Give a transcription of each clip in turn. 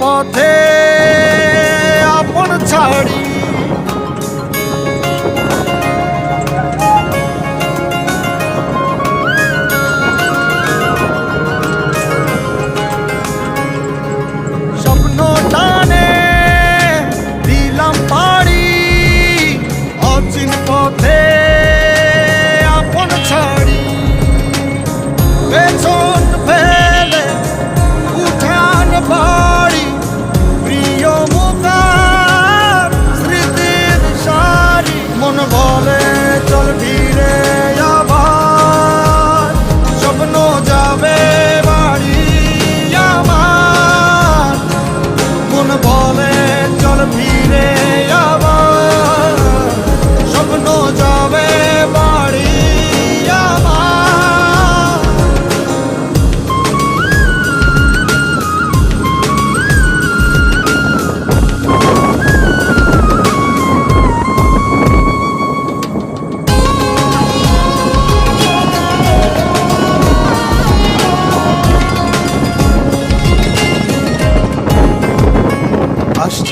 পথে আপন ছাড়ি wanna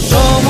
说